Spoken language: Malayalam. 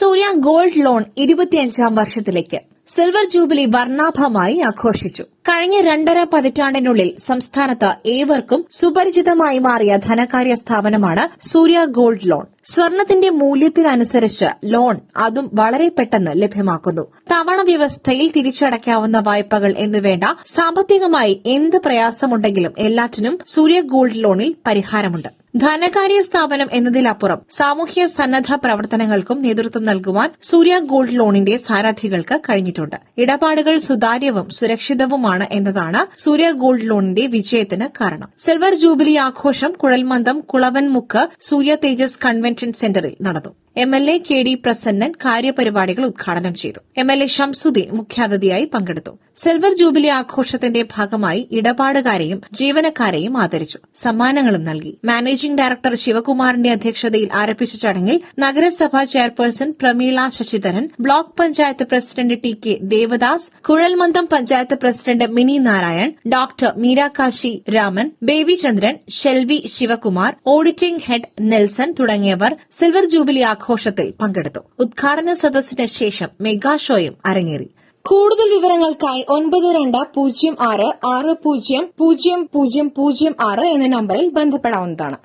സൂര്യ ഗോൾഡ് ലോൺ ഇരുപത്തിയഞ്ചാം വർഷത്തിലേക്ക്. സിൽവർ ജൂബിലി വർണാഭമായി ആഘോഷിച്ചു. കഴിഞ്ഞ രണ്ടര പതിറ്റാണ്ടിനുള്ളിൽ സംസ്ഥാനത്ത് ഏവർക്കും സുപരിചിതമായി മാറിയ ധനകാര്യ സ്ഥാപനമാണ് സൂര്യ ഗോൾഡ് ലോൺ. സ്വർണത്തിന്റെ മൂല്യത്തിനനുസരിച്ച് ലോൺ അതും വളരെ പെട്ടെന്ന് ലഭ്യമാക്കുന്നു. തവണ വ്യവസ്ഥയിൽ തിരിച്ചടയ്ക്കാവുന്ന വായ്പകൾ എന്നുവേണ്ട സാമ്പത്തികമായി എന്ത് പ്രയാസമുണ്ടെങ്കിലും എല്ലാറ്റിനും സൂര്യ ഗോൾഡ് ലോണിൽ പരിഹാരമുണ്ട്. ധനകാര്യ സ്ഥാപനം എന്നതിലപ്പുറം സാമൂഹ്യ സന്നദ്ധ പ്രവർത്തനങ്ങൾക്കും നേതൃത്വം നൽകുവാൻ സൂര്യ ഗോൾഡ് ലോണിന്റെ സാരഥികൾക്ക് കഴിഞ്ഞിട്ടുണ്ട്. ഇടപാടുകൾ സുതാര്യവും സുരക്ഷിതവുമാണ് എന്നതാണ് സൂര്യ ഗോൾഡ് ലോണിന്റെ വിജയത്തിന് കാരണം. സിൽവർ ജൂബിലി ആഘോഷം കുഴൽമന്ദം കുളവൻമുക്ക് സൂര്യ തേജസ് കൺവെൻഷൻ സെന്ററിൽ നടന്നു. M L A K D Prasannan കാര്യപരിപാടികൾ ഉദ്ഘാടനം ചെയ്തു. എം എൽ എ ഷംസുദ്ദീൻ മുഖ്യാതിഥിയായി പങ്കെടുത്തു. സിൽവർ ജൂബിലി ആഘോഷത്തിന്റെ ഭാഗമായി ഇടപാടുകാരെയും ജീവനക്കാരെയും ആദരിച്ചു. സമ്മാനങ്ങളും നൽകി. മാനേജിംഗ് ഡയറക്ടർ ശിവകുമാറിന്റെ അധ്യക്ഷതയിൽ ആരംഭിച്ച ചടങ്ങിൽ നഗരസഭാ chairperson Prameela Sasidharan block panchayat president T K Devadas കുഴൽമന്ദം panchayat president Mini Narayan doctor Meerakashi Raman Baby Chandran Shelvi Sivakumar auditing head Nelson തുടങ്ങിയവർ സിൽവർ ജൂബിലി ആഘോഷത്തിൽ പങ്കെടുത്തു. ഉദ്ഘാടന സദസ്സിന് ശേഷം മെഗാ ഷോയും അരങ്ങേറി. കൂടുതൽ വിവരങ്ങൾക്കായി ഒൻപത് രണ്ട് പൂജ്യം ആറ് ആറ് പൂജ്യം പൂജ്യം പൂജ്യം പൂജ്യം ആറ് എന്ന നമ്പറിൽ ബന്ധപ്പെടാവുന്നതാണ്.